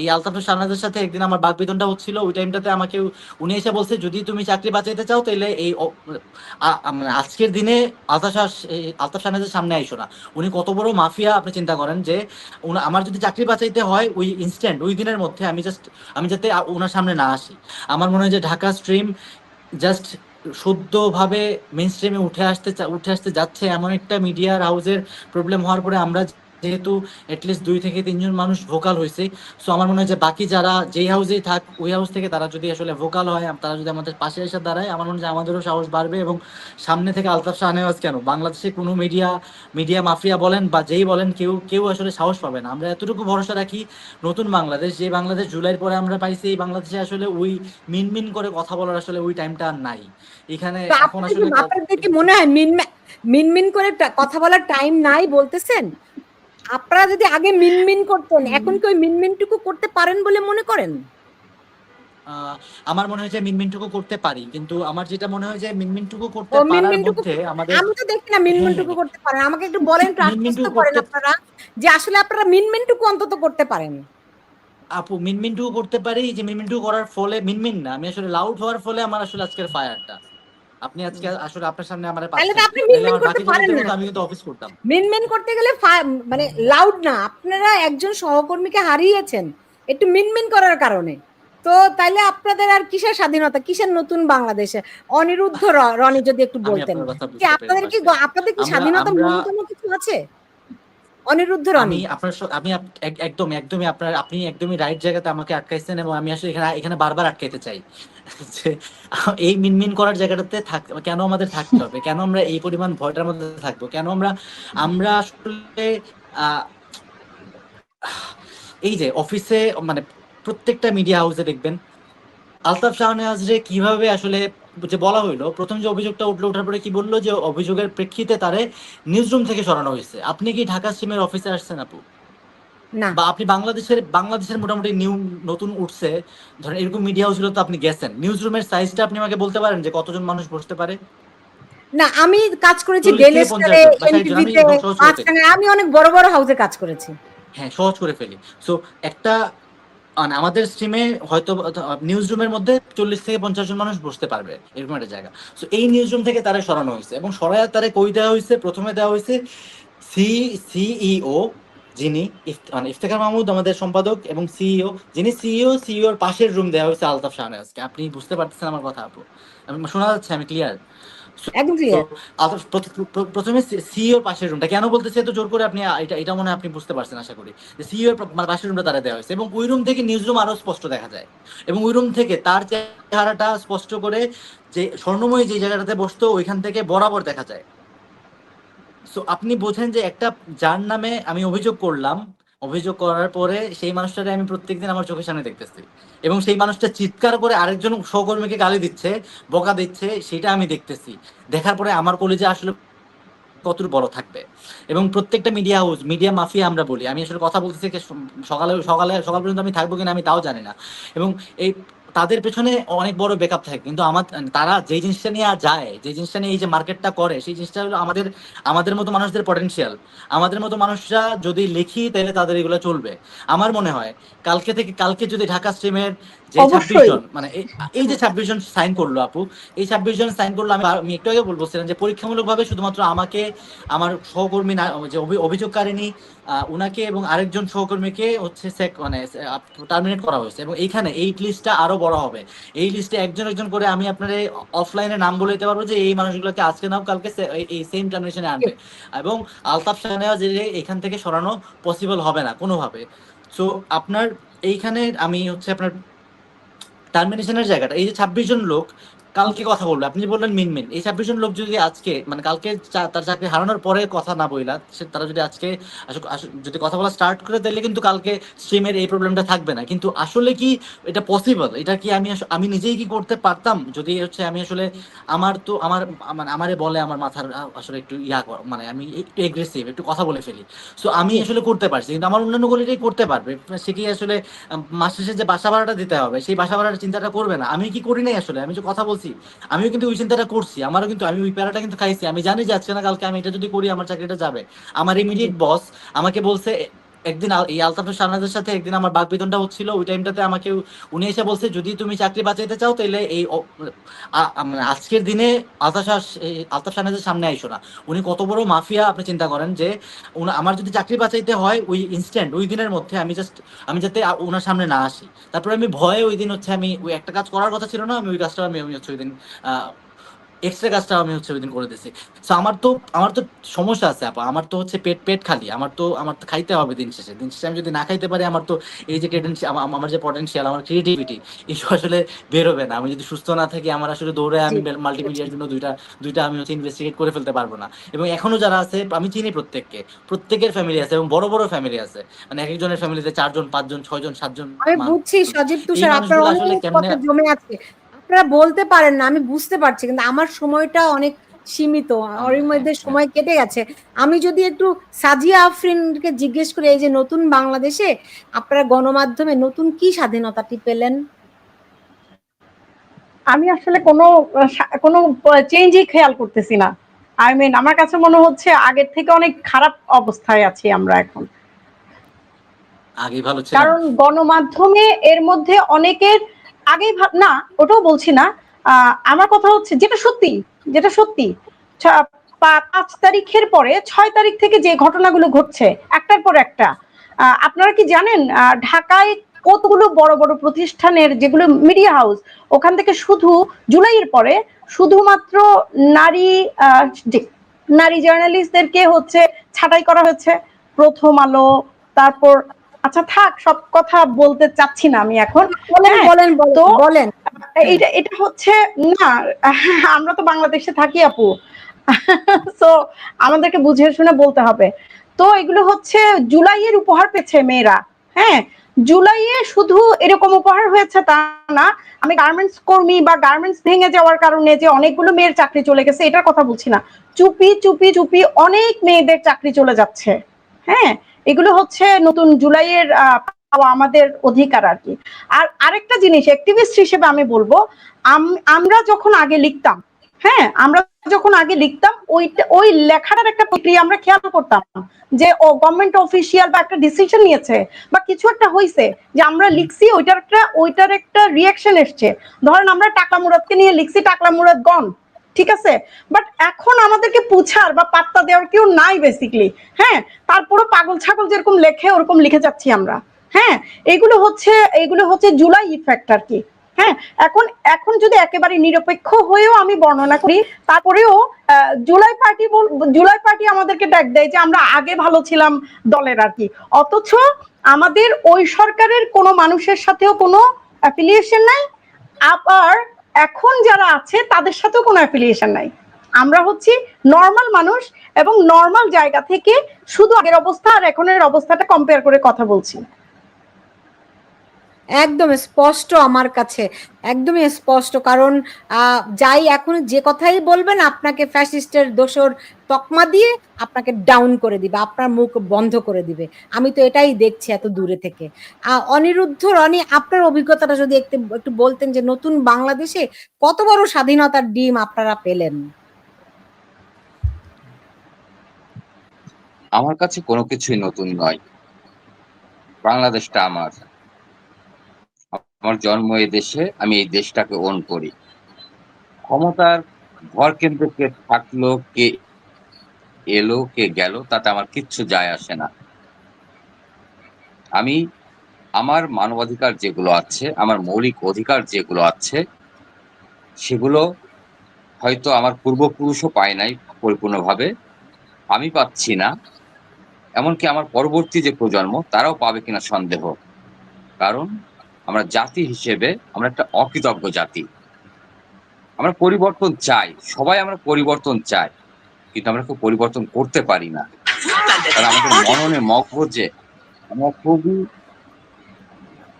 এই আলতাফ শাহনাজের সাথে একদিন আমার বাকবিতনটা হচ্ছিল, ওই টাইমটাতে আমাকে উনি এসে বলছে, যদি তুমি চাকরি বাঁচাইতে চাও তাহলে এই মানে আজকের দিনে আলতাফ শাহ আলতাফ শাহনাজের সামনে আইসো না। উনি কত বড় মাফিয়া, আপনি চিন্তা করেন যে আমার যদি চাকরি বাঁচাইতে হয়, ওই ইনস্ট্যান্ট ওই দিনের মধ্যে আমি জাস্ট আমি যাতে ওনার সামনে না আসি। আমার মনে হয় যে ঢাকা স্ট্রিম জাস্ট শুদ্ধভাবে মেন স্ট্রিমে উঠে আসতে উঠে আসতে যাচ্ছে, এমন একটা মিডিয়ার হাউসের প্রবলেম হওয়ার পরে আমরা যেহেতু এটলিস্ট দুই থেকে তিনজন মানুষ ভোকাল হয়েছে সো আমার মনে হয় যে বাকি যারা যেই হাউসেই থাক ওই হাউস থেকে তারা যদি আসলে ভোকাল হয় তারা যদি আমাদের পাশে এসে দাঁড়ায় আমার মনে হয় আমাদেরও সাহস বাড়বে এবং সামনে থেকে আলতাফ শাহনেওয়াজ কেন? বাংলাদেশে কোনো মিডিয়া মিডিয়া মাফিয়া বলেন বা যেই বলেন কেউ কেউ আসলে সাহস পাবে না। আমরা এতটুকু ভরসা রাখি নতুন বাংলাদেশ যে বাংলাদেশ জুলাইয়ের পরে আমরা পাইছি এই বাংলাদেশে আসলে ওই মিনমিন করে কথা বলার আসলে ওই টাইমটা আর নাই। এখানে এখন আসলে মনে হয় মিন মিনমিন করে কথা বলার টাইম নাই বলতেছেন? আপনারা যদি আগে মিনমিন করতেন এখন কি ওই মিনমিনটুকু করতে পারেন বলে মনে করেন? আমার মনে হয় যে মিনমিনটুকু করতে পারি কিন্তু আমার যেটা মনে হয় যে মিনমিনটুকু করতে পারার মধ্যে আমাদের আমি তো দেখি না মিনমিনটুকু হ্যাঁ। করতে পারেন। আমাকে একটু বলেন আশ্বস্ত মিনমিনটুকু করেন আপনারা যে আসলে আপনারা মিনমিনটুকু অন্তত করতে পারেন। আপু মিনমিনটুকু করতে পারি যে মিনমিনটুকু করার ফলে মিনমিন না আমি আসলে লাউড হওয়ার ফলে আমার আসলে আজকের ফায়ারটা আপনি আজকে আসলে আপনার সামনে আমার তাহলে আপনি মিনমিন করতে পারেন না। আমি কিন্তু অফিস করতাম। মিনমিন করতে গেলে মানে লাউড না আপনারা একজন সহকর্মীকে হারিয়েছেন একটু মিনমিন করার কারণে। তো তাইলে আপনাদের আর কিসের স্বাধীনতা? কিসের নতুন বাংলাদেশে? অনিরুদ্ধ রনি যদি একটু বলতেন। কি আপনাদের কি আপনাদের কি স্বাধীনতা মূলত ন্যূনতম কিছু আছে? অনিরুদ্ধ আমি আপনার আমি একদম একদমই আপনার, আপনি একদমই রাইট জায়গাতে আমাকে আটকাইছেন এবং আমি আসলে এখানে এখানে বারবার আটকাইতে চাই। যে, এই মিনমিন করার জায়গাটাতে থাক, কেন আমাদের থাকতে হবে? কেন আমরা এই পরিমাণ ভয়টার মধ্যে থাকব? কেন আমরা আমরা আসলে এই যে অফিসে মানে প্রত্যেকটা মিডিয়া হাউসে দেখবেন, আলতাফ শাহনেওয়াজ রে কীভাবে আসলে যে বলা হইল প্রথম যে অভিযোগটা উঠল ওঠার পরে কি বলল যে অভিযোগের প্রেক্ষিতে তারে নিউজ রুম থেকে সরানো হয়েছে? আপনি কি ঢাকা সিমের অফিসে আসছেন আপু? না। বা আপনি বাংলাদেশের বাংলাদেশের মোটামুটি নিউ নতুন উঠছে। ধরেন এরকম মিডিয়া হাউসগুলো তো আপনি গেছেন। নিউজ রুমের সাইজটা আপনি আমাকে বলতে পারেন যে কতজন মানুষ বসতে পারে? না আমি কাজ করেছি ডেলি আমি এনটিভিতে অনেক বড় বড় হাউসে কাজ করেছি। হ্যাঁ সহজ করে ফেলি। সো একটা আমাদের স্ট্রিমে হয়তো নিউজ রুমের মধ্যে চল্লিশ থেকে পঞ্চাশ জন মানুষ বসতে পারবে, এরকম একটা জায়গা। সো এই নিউজ রুম থেকে তারা সরানো হয়েছে এবং সরাইয়া তারা কই দেওয়া হয়েছে? প্রথমে দেওয়া হয়েছে সি সিইও যিনি মানে ইফতেখার মাহমুদ আমাদের সম্পাদক এবং সিইও যিনি সিইও সিইওর পাশের রুম দেওয়া হয়েছে আলতাফ শাহনাজকে আপনি বুঝতে পারতেছেন আমার কথা আপু। আমি শোনা যাচ্ছে আমি ক্লিয়ার প্রথমে সিইওর পাশের রুমটা কেন বলতেছে এত জোর করে আপনি এটা এটা মনে হয় আপনি বুঝতে পারছেন আশা করি। যে সিইওর পাশের রুমটা তারা দেওয়া হয়েছে এবং ওই রুম থেকে নিউজ রুম আরও স্পষ্ট দেখা যায়। এবং ওই রুম থেকে তার চেহারাটা স্পষ্ট করে যে স্বর্ণময়ী যে জায়গাটাতে বসতো ওইখান থেকে বরাবর দেখা যায়। সো আপনি বোঝেন যে একটা যার নামে আমি অভিযোগ করলাম, অভিযোগ করার পরে সেই মানুষটাকে আমি প্রত্যেকদিন আমার চোখের সামনে দেখতেছি। এবং সেই মানুষটা চিৎকার করে আরেকজন সহকর্মীকে গালি দিচ্ছে, বকা দিচ্ছে, সেটা আমি দেখতেছি। দেখার পরে আমার কলেজে আসলে কতটুকু বড় থাকবে। এবং প্রত্যেকটা মিডিয়া হাউস মিডিয়া মাফিয়া আমরা বলি। আমি আসলে কথা বলতেছি সকালে সকালে, সকাল পর্যন্ত আমি থাকব কিনা আমি তাও জানি না। এবং এই তাদের পেছনে অনেক বড় বেকআপ থাকে। কিন্তু আমার তারা যে জিনিসটা নিয়ে যায় যে জিনিসটা নিয়ে এই যে মার্কেটটা করে সেই জিনিসটা হলো আমাদের আমাদের মতো মানুষদের পটেনশিয়াল আমাদের মতো মানুষরা যদি লিখি তাহলে তাদের এগুলো চলবে। আমার মনে হয় কালকে থেকে কালকে যদি ঢাকা স্ট্রিমের যে ছাব্বিশ জন মানে এই- যে ছাব্বিশ জন সাইন করল আপু এই ছাব্বিশ জন সাইন করল আমি একটু আগে বলছিলাম যে পরীক্ষামূলক ভাবে শুধুমাত্র আমাকে আমার সহকর্মী না যে অভি- অভিযোগকারিনী আহ, উনাকে এবং আরেকজন সহকর্মীকে হচ্ছে মানে টার্মিনেট করা হয়েছে। এবং এইখানে এই লিস্টটা আরও বড় হবে। এই লিস্টে একজন একজন করে আমি আপনার অফলাইনে নাম বলে দিতে পারব যে, এই মানুষগুলোকে আজকে নাও, কালকে এই- সেম টার্মিনেশনে আনবে। এবং আলতাফ শাহনেওয়াজ এখান থেকে সরানো পসিবল হবে না, কোনোভাবে। সো আপনার এইখানে আমি হচ্ছে আপনার টার্মিনেশনের জায়গাটা, এই যে ছাব্বিশ জন লোক কালকে কথা বলবে। আপনি যে বললেন মিনমিন এই ছাব্বিশ জন লোক যদি আজকে মানে কালকে তার চাকরি হারানোর পরে কথা না বইলা সে- তারা যদি আজকে যদি কথা বলা স্টার্ট করে তাহলে কিন্তু কালকে স্ট্রিমের এই প্রবলেমটা থাকবে না। কিন্তু আসলে কি এটা পসিবল এটা কি আমি আমি নিজেই কি করতে পারতাম? যদি হচ্ছে আমি আসলে আমার তো আমার মানে আমারে বলে আমার মাথার আসলে একটু ইয়া মানে আমি একটু এগ্রেসিভ একটু কথা বলে ফেলি। সো আমি আসলে করতে পারছি কিন্তু আমার অন্যান্য গলিটাই করতে পারবে। সে কি আসলে মাস শেষে যে বাসা ভাড়াটা দিতে হবে সেই বাসা ভাড়ার চিন্তাটা করবে না? আমি কি করি নাই আসলে? আমি যে কথা বলছি আমিও কিন্তু ওই চিন্তাটা করছি। আমারও কিন্তু, আমি ওই প্যারাটা কিন্তু খাইছি। আমি জানি যে আজকে না কালকে আমি এটা যদি করি, আমার চাকরিটা যাবে। আমার ইমিডিয়েট বস আমাকে বলছে একদিন এই আলতাফ শাহনাজের সাথে একদিন আমার বাগবিতনটা হচ্ছিল, ওই টাইমটাতে আমাকে উনি এসে বলছে, যদি তুমি চাকরি বাঁচাইতে চাও তাহলে এই মানে আজকের দিনে আলতাফ শাহ আলতাফ শাহনাজের সামনে আইসো না। উনি কত বড় মাফিয়া, আপনি চিন্তা করেন যে আমার যদি চাকরি বাঁচাইতে হয় ওই ইনস্ট্যান্ট ওই দিনের মধ্যে আমি জাস্ট আমি যাতে ওনার সামনে না আসি। তারপরে আমি ভয়ে ওই দিন হচ্ছে আমি, ওই একটা কাজ করার কথা ছিল না, আমি ওই কাজটা আমি হচ্ছে ওই দিন এক্সট্রা কাজটা আমি হচ্ছে ওই দিন করে দিয়েছি। তো আমার তো আমার তো সমস্যা আছে আপা। আমার তো হচ্ছে পেট পেট খালি। আমার তো আমার তো খাইতে হবে দিন শেষে। দিন শেষে আমি যদি না খাইতে পারি আমার তো এই যে আমার যে পটেনশিয়াল আমার ক্রিয়েটিভিটি এসব আসলে বেরোবে না। আমি যদি সুস্থ না থাকি আমার আসলে দৌড়ে আমি মাল্টিমিডিয়ার জন্য দুইটা দুইটা আমি হচ্ছে ইনভেস্টিগেট করে ফেলতে পারব না। এবং এখনও যারা আছে আমি চিনি প্রত্যেককে। প্রত্যেকের ফ্যামিলি আছে এবং বড় বড় ফ্যামিলি আছে। মানে এক একজনের ফ্যামিলিতে চারজন পাঁচজন ছয়জন সাতজন আমি বুঝছি সজীব তুষার আপনার অনেক কথা জমে আছে। আপনারা বলতে পারেন না আমি বুঝতে পারছি কিন্তু আমার সময়টা অনেক সীমিত ওর মধ্যে হ্যাঁ, সময় কেটে গেছে। আমি যদি একটু সাজিয়া আফরিনকে জিজ্ঞেস করি এই যে নতুন বাংলাদেশে আপনারা গণমাধ্যমে নতুন কি স্বাধীনতাটি পেলেন? আমি আসলে কোনো কোনো চেঞ্জই খেয়াল করতেছি না। আই মিন আমার কাছে মনে হচ্ছে আগের থেকে অনেক খারাপ অবস্থায় আছি আমরা এখন। আগেই ভালো ছিল কারণ গণমাধ্যমে এর মধ্যে অনেকের আগেই না, ওটাও বলছি না। আমার কথা হচ্ছে যেটা সত্যি যেটা সত্যি পাঁচ তারিখের পরে, ছয় তারিখ থেকে যে ঘটনাগুলো ঘটছে, একটার পর একটা আপনারা কি জানেন ঢাকায় কতগুলো বড় বড় প্রতিষ্ঠানের যেগুলো মিডিয়া হাউস ওখান থেকে শুধু জুলাইয়ের পরে শুধুমাত্র নারী নারী জার্নালিস্টদেরকে হচ্ছে ছাঁটাই করা হয়েছে। প্রথম আলো, তারপর আচ্ছা থাক সব কথা বলতে চাচ্ছি না আমি এখন। বলেন হ্যাঁ, বলেন এটা এটা হচ্ছে না আমরা তো বাংলাদেশে থাকি আপু। তো আমাদেরকে বুঝে শুনে বলতে হবে। তো এগুলো হচ্ছে জুলাইয়ের উপহার পেয়েছে মেয়েরা। হ্যাঁ জুলাইয়ে শুধু এরকম উপহার হয়েছে তা না। আমি গার্মেন্টস কর্মী বা গার্মেন্টস ভেঙে যাওয়ার কারণে যে অনেকগুলো মেয়ের চাকরি চলে গেছে এটার কথা বলছি না। চুপি চুপি চুপি অনেক মেয়েদের চাকরি চলে যাচ্ছে। হ্যাঁ এগুলো হচ্ছে নতুন জুলাইয়ের পাওয়া আমাদের অধিকার আর কি। আর আরেকটা জিনিস অ্যাক্টিভিস্ট হিসেবে আমি বলব, আম- আমরা যখন আগে লিখতাম হ্যাঁ আমরা যখন আগে লিখতাম, ওইটা, ওই লেখাটার একটা প্রক্রিয়া আমরা খেয়াল করতাম যে, ও গভর্নমেন্ট অফিসিয়াল বা একটা ডিসিশন নিয়েছে বা কিছু একটা হয়েছে যে, আমরা লিখছি, ওইটার একটা ওইটার একটা রিয়াকশন এসছে। ধরেন আমরা টাকলা মুরাদকে নিয়ে লিখছি, টাকলা মুরাদ গন ঠিক আছে? বাট এখন আমাদেরকে পুছার বা পাত্তা দেওয়ার কেউ নাই বেসিকলি হ্যাঁ? তারপরে পাগল ছাগল যেরকম লেখে, ওরকম লিখে যাচ্ছি আমরা হ্যাঁ? এগুলো হচ্ছে এগুলো হচ্ছে জুলাই ইফেক্ট আর কি হ্যাঁ? এখন এখন যদি একেবারে নিরপেক্ষ হয়েও আমি বর্ণনা করি, তারপরেও জুলাই পার্টি জুলাই পার্টি আমাদেরকে ডাক দেয় যে আমরা আগে ভালো ছিলাম দলের আর কি। অথচ আমাদের ওই সরকারের কোনো মানুষের সাথেও কোনো অ্যাফিলিয়েশন নাই, আবার এখন যারা আছে, তাদের সাথেও কোনো অ্যাফিলিয়েশন নাই। আমরা হচ্ছি নর্মাল মানুষ এবং নর্মাল জায়গা থেকে শুধু আগের অবস্থা আর এখনের অবস্থাটা কম্পেয়ার করে কথা বলছি। একদম স্পষ্ট আমার কাছে, একদমই স্পষ্ট। কারণ যাই এখন যে কথাই বলবেন, আপনাকে ফ্যাসিস্টের দোষর তকমা দিয়ে আপনাকে ডাউন করে দিবে, আপনার মুখ বন্ধ করে দিবে। আমি তো এটাই দেখছি এত দূরে থেকে। অনিরুদ্ধ রনি, আপনার অভিজ্ঞতাটা যদি একটু একটু বলতেন যে নতুন বাংলাদেশে কত বড় স্বাধীনতার ডিম আপনারা পেলেন? আমার কাছে কোনো কিছুই নতুন নয়। বাংলাদেশটা আমার। আমার জন্ম এই দেশে, আমি এই দেশটাকে ওন করি। ক্ষমতার ভর কেন্দ্র কে থাকল, কে এলো, কে গেল, তাতে আমার কিচ্ছু যায় আসে না। আমি আমার মানবাধিকার যেগুলো আছে, আমার মৌলিক অধিকার যেগুলো আছে, সেগুলো হয়তো আমার পূর্বপুরুষও পায় নাই পরিপূর্ণভাবে, আমি পাচ্ছি না। এমনকি আমার পরবর্তী যে প্রজন্ম, তারাও পাবে কিনা সন্দেহ। কারণ আমরা জাতি হিসেবে আমরা একটা অকৃতজ্ঞ জাতি। আমরা পরিবর্তন চাই, সবাই আমরা পরিবর্তন চাই, কিন্তু আমরা কেউ পরিবর্তন করতে পারি না। কারণ আমাদের মননে মগজে আমরা খুবই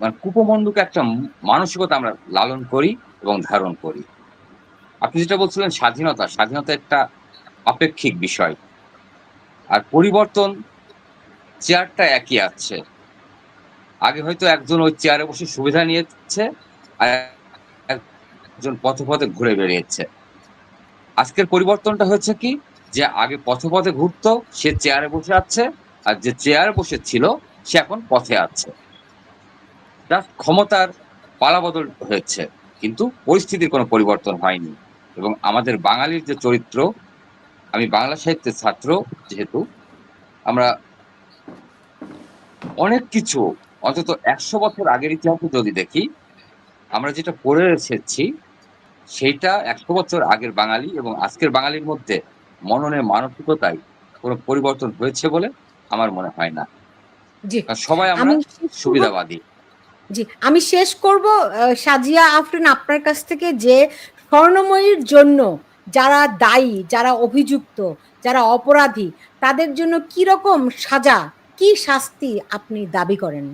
মানে কুপমণ্ডুকে একটা মানসিকতা আমরা লালন করি এবং ধারণ করি। আপনি যেটা বলছিলেন স্বাধীনতা স্বাধীনতা একটা আপেক্ষিক বিষয়। আর পরিবর্তন চেয়ারটা একই আছে। আগে হয়তো একজন ওই চেয়ারে বসে সুবিধা নিয়েছে আর একজন পথে পথে ঘুরে বেরিয়েছে আজকের পরিবর্তনটা হয়েছে কি? যে আগে পথে পথে ঘুরতো, সে চেয়ারে বসে আছে আর যে চেয়ারে বসে ছিল, সে এখন পথে আছে। Just ক্ষমতার পালাবদল হয়েছে, কিন্তু পরিস্থিতির কোনো পরিবর্তন হয়নি। এবং আমাদের বাঙালির যে চরিত্র, আমি বাংলা সাহিত্যের ছাত্র, যেহেতু আমরা অনেক কিছু অন্তত একশো বছর আগের ইতিহাসে যদি দেখি আমরা যেটা পড়ে এসেছি সেইটা একশো বছর আগের বাঙালি এবং আজকের বাঙালির মধ্যে মননের মানসিকতায় কোনো পরিবর্তন হয়েছে বলে আমার মনে হয় না। সবাই আমরা সুবিধাবাদী। জি আমি শেষ করব সাজিয়া আফরিন আপনার কাছ থেকে যে স্বর্ণময়ীর জন্য যারা দায়ী যারা অভিযুক্ত যারা অপরাধী তাদের জন্য কি রকম সাজা কি শাস্তি আপনি দাবি করেন?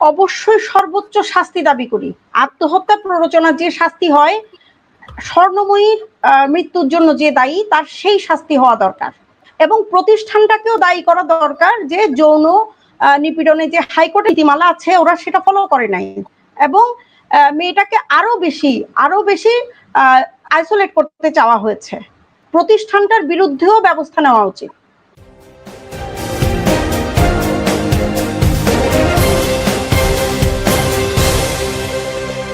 অবশ্যই সর্বোচ্চ শাস্তি দাবি করি। আত্মহত্যা প্ররোচনা যে শাস্তি হয়, স্বর্ণময়ীর মৃত্যুর জন্য যে দায়ী, তার সেই শাস্তি হওয়া দরকার। এবং প্রতিষ্ঠানটাকেও দায়ী করা দরকার যে যৌন নিপীড়নে যে হাইকোর্ট নীতিমালা আছে, ওরা সেটা ফলো করে নাই। এবং মেয়েটাকে আরও বেশি আরও বেশি আইসোলেট করতে চাওয়া হয়েছে। প্রতিষ্ঠানটার বিরুদ্ধেও ব্যবস্থা নেওয়া উচিত।